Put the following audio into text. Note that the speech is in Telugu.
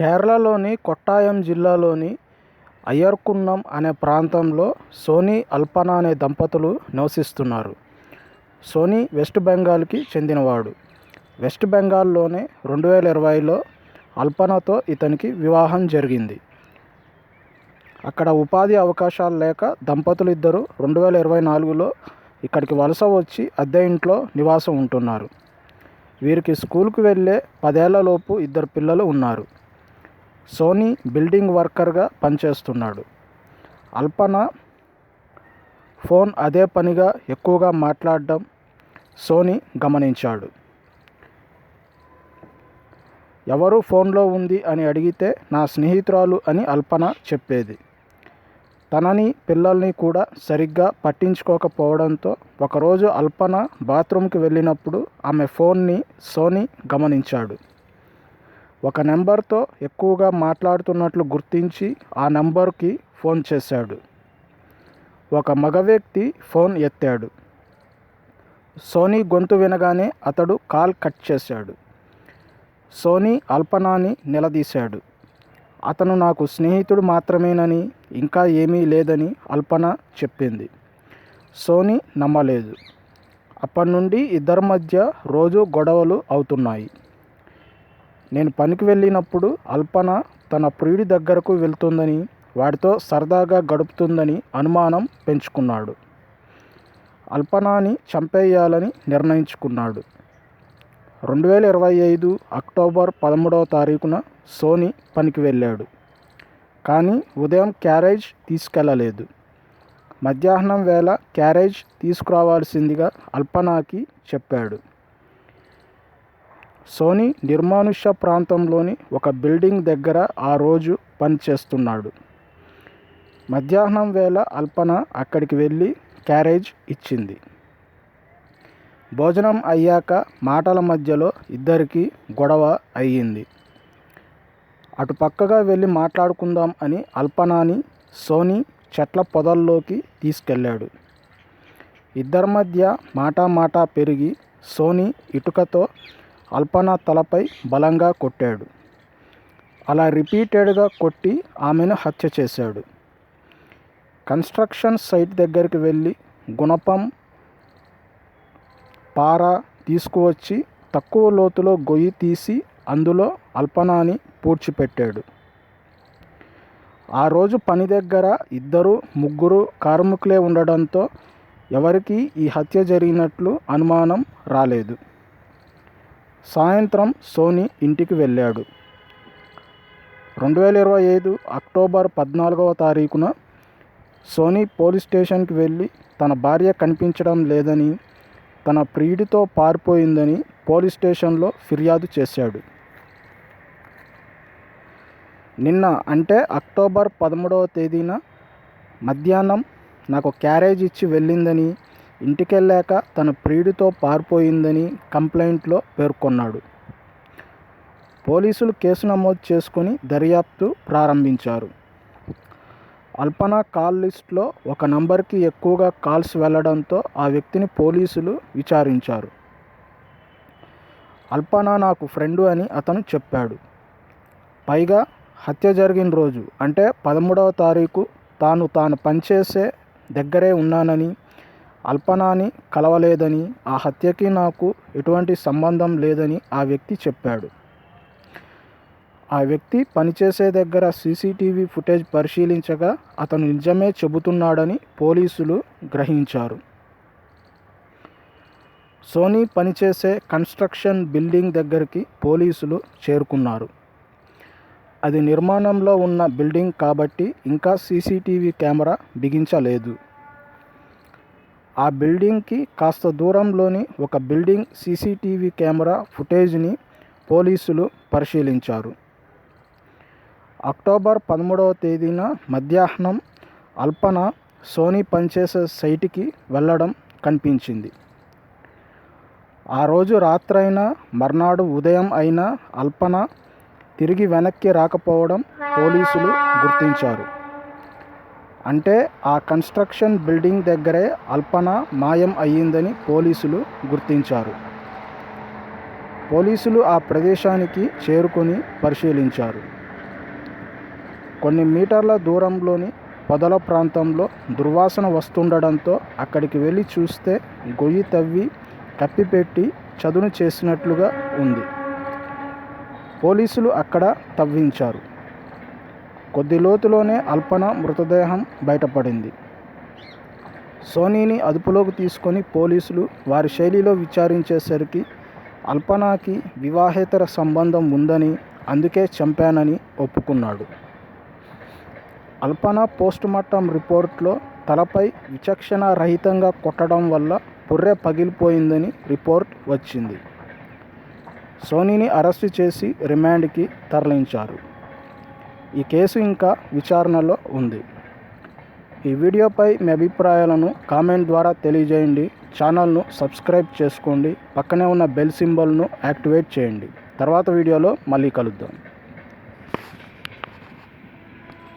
కేరళలోని కొట్టాయం జిల్లాలోని అయ్యర్కున్నం అనే ప్రాంతంలో సోనీ అల్పన అనే దంపతులు నివసిస్తున్నారు. సోనీ వెస్ట్ బెంగాల్కి చెందినవాడు. వెస్ట్ బెంగాల్లోనే రెండు వేల ఇరవైలో అల్పనతో ఇతనికి వివాహం జరిగింది. అక్కడ ఉపాధి అవకాశాలు లేక దంపతులు ఇద్దరు రెండు వేల ఇరవై నాలుగులో ఇక్కడికి వలస వచ్చి అద్దె ఇంట్లో నివాసం ఉంటున్నారు. వీరికి స్కూల్కి వెళ్ళే పదేళ్ళలోపు ఇద్దరు పిల్లలు ఉన్నారు. సోనీ బిల్డింగ్ వర్కర్గా పనిచేస్తున్నాడు. అల్పన ఫోన్ అదే పనిగా ఎక్కువగా మాట్లాడడం సోనీ గమనించాడు. ఎవరు ఫోన్లో ఉంది అని అడిగితే నా స్నేహితురాలు అని అల్పన చెప్పేది. తనని పిల్లల్ని కూడా సరిగ్గా పట్టించుకోకపోవడంతో ఒకరోజు అల్పన బాత్రూమ్కి వెళ్ళినప్పుడు ఆమె ఫోన్ని సోనీ గమనించాడు. ఒక నెంబర్తో ఎక్కువగా మాట్లాడుతున్నట్లు గుర్తించి ఆ నెంబర్కి ఫోన్ చేశాడు. ఒక మగ వ్యక్తి ఫోన్ ఎత్తాడు. సోనీ గొంతు వినగానే అతడు కాల్ కట్ చేశాడు. సోనీ అల్పనాని నిలదీశాడు. అతను నాకు స్నేహితుడు మాత్రమేనని ఇంకా ఏమీ లేదని అల్పన చెప్పింది. సోనీ నమ్మలేదు. అప్పటి నుండి ఇద్దరి మధ్య రోజు గొడవలు అవుతున్నాయి. నేను పనికి వెళ్ళినప్పుడు అల్పన తన ప్రియుడి దగ్గరకు వెళ్తుందని వాడితో సరదాగా గడుపుతుందని అనుమానం పెంచుకున్నాడు. అల్పనాని చంపేయాలని నిర్ణయించుకున్నాడు. రెండు వేల ఇరవై ఐదు అక్టోబర్ పదమూడవ తారీఖున సోనీ పనికి వెళ్ళాడు. కానీ ఉదయం క్యారేజ్ తీసుకెళ్ళలేదు మధ్యాహ్నం వేళ క్యారేజ్ తీసుకురావాల్సిందిగా అల్పనాకి చెప్పాడు. సోనీ నిర్మానుష్య ప్రాంతంలోని ఒక బిల్డింగ్ దగ్గర ఆ రోజు పనిచేస్తున్నాడు. మధ్యాహ్నం వేళ అల్పన అక్కడికి వెళ్ళి క్యారేజ్ ఇచ్చింది. భోజనం అయ్యాక మాటల మధ్యలో ఇద్దరికి గొడవ అయ్యింది. అటు పక్కగా వెళ్ళి మాట్లాడుకుందాం అని అల్పనాని సోనీ చెట్ల పొదల్లోకి తీసుకెళ్ళాడు. ఇద్దరి మధ్య మాటా మాటా పెరిగి సోనీ ఇటుకతో అల్పన తలపై బలంగా కొట్టాడు. అలా రిపీటెడ్గా కొట్టి ఆమెను హత్య చేశాడు. కన్స్ట్రక్షన్ సైట్ దగ్గరికి వెళ్ళి గుణపం పార తీసుకువచ్చి తక్కువ లోతులో గొయ్యి తీసి అందులో అల్పనాని పూడ్చిపెట్టాడు. ఆ రోజు పని దగ్గర ఇద్దరు ముగ్గురు కార్మికులే ఉండడంతో ఎవరికీ ఈ హత్య జరిగినట్లు అనుమానం రాలేదు. సాయంత్రం సోనీ ఇంటికి వెళ్ళాడు. రెండు వేల ఇరవై ఐదు అక్టోబర్ పద్నాలుగవ తారీఖున సోనీ పోలీస్ స్టేషన్కి వెళ్ళి తన భార్య కనిపించడం లేదని తన ప్రియుడితో పారిపోయిందని పోలీస్ స్టేషన్లో ఫిర్యాదు చేశాడు. నిన్న అంటే అక్టోబర్ పదమూడవ తేదీన మధ్యాహ్నం నాకు క్యారేజ్ ఇచ్చి వెళ్ళిందని ఇంటికెళ్ళాక తన ప్రియుడితో పారిపోయిందని కంప్లైంట్లో పేర్కొన్నాడు. పోలీసులు కేసు నమోదు చేసుకొని దర్యాప్తు ప్రారంభించారు. అల్పన కాల్ లిస్ట్లో ఒక నంబర్కి ఎక్కువగా కాల్స్ వెళ్ళడంతో ఆ వ్యక్తిని పోలీసులు విచారించారు. అల్పన నాకు ఫ్రెండు అని అతను చెప్పాడు. పైగా హత్య జరిగిన రోజు అంటే పదమూడవ తారీఖు తాను తాను పనిచేసే దగ్గరే ఉన్నానని అల్పనాని కలవలేదని ఆ హత్యకి నాకు ఎటువంటి సంబంధం లేదని ఆ వ్యక్తి చెప్పాడు. ఆ వ్యక్తి పనిచేసే దగ్గర సీసీటీవీ ఫుటేజ్ పరిశీలించగా అతను నిజమే చెబుతున్నాడని పోలీసులు గ్రహించారు. సోనీ పనిచేసే కన్స్ట్రక్షన్ బిల్డింగ్ దగ్గరికి పోలీసులు చేరుకున్నారు. అది నిర్మాణంలో ఉన్న బిల్డింగ్ కాబట్టి ఇంకా సీసీటీవీ కెమెరా బిగించలేదు. ఆ బిల్డింగ్కి కాస్త దూరంలోని ఒక బిల్డింగ్ సీసీటీవీ కెమెరా ఫుటేజ్ని పోలీసులు పరిశీలించారు. అక్టోబర్ పదమూడవ తేదీన మధ్యాహ్నం అల్పన సోనీ పనిచేసే సైట్కి వెళ్ళడం కనిపించింది. ఆ రోజు రాత్రైనా మర్నాడు ఉదయం అయినా అల్పన తిరిగి వెనక్కి రాకపోవడం పోలీసులు గుర్తించారు. అంటే ఆ కన్స్ట్రక్షన్ బిల్డింగ్ దగ్గరే అల్పన మాయం అయ్యిందని పోలీసులు గుర్తించారు. పోలీసులు ఆ ప్రదేశానికి చేరుకొని పరిశీలించారు. కొన్ని మీటర్ల దూరంలోని పొదల ప్రాంతంలో దుర్వాసన వస్తుండడంతో అక్కడికి వెళ్ళి చూస్తే గొయ్యి తవ్వి కప్పిపెట్టి చదును చేసినట్లుగా ఉంది. పోలీసులు అక్కడ తవ్వించారు. కొద్ది లోతులోనే అల్పన మృతదేహం బయటపడింది. సోనీని అదుపులోకి తీసుకొని పోలీసులు వారి శైలిలో విచారించేసరికి అల్పనాకి వివాహేతర సంబంధం ఉందని అందుకే చంపానని ఒప్పుకున్నాడు. అల్పన పోస్టుమార్టం రిపోర్ట్లో తలపై విచక్షణ రహితంగా కొట్టడం వల్ల పుర్రె పగిలిపోయిందని రిపోర్ట్ వచ్చింది. సోనీని అరెస్టు చేసి రిమాండ్కి తరలించారు. ఈ కేసు ఇంకా విచారణలో ఉంది. ఈ వీడియోపై మీ అభిప్రాయాలను కామెంట్ ద్వారా తెలియజేయండి. ఛానల్ను సబ్స్క్రైబ్ చేసుకోండి. పక్కనే ఉన్న బెల్ సింబల్ను యాక్టివేట్ చేయండి. తర్వాత వీడియోలో మళ్ళీ కలుద్దాం.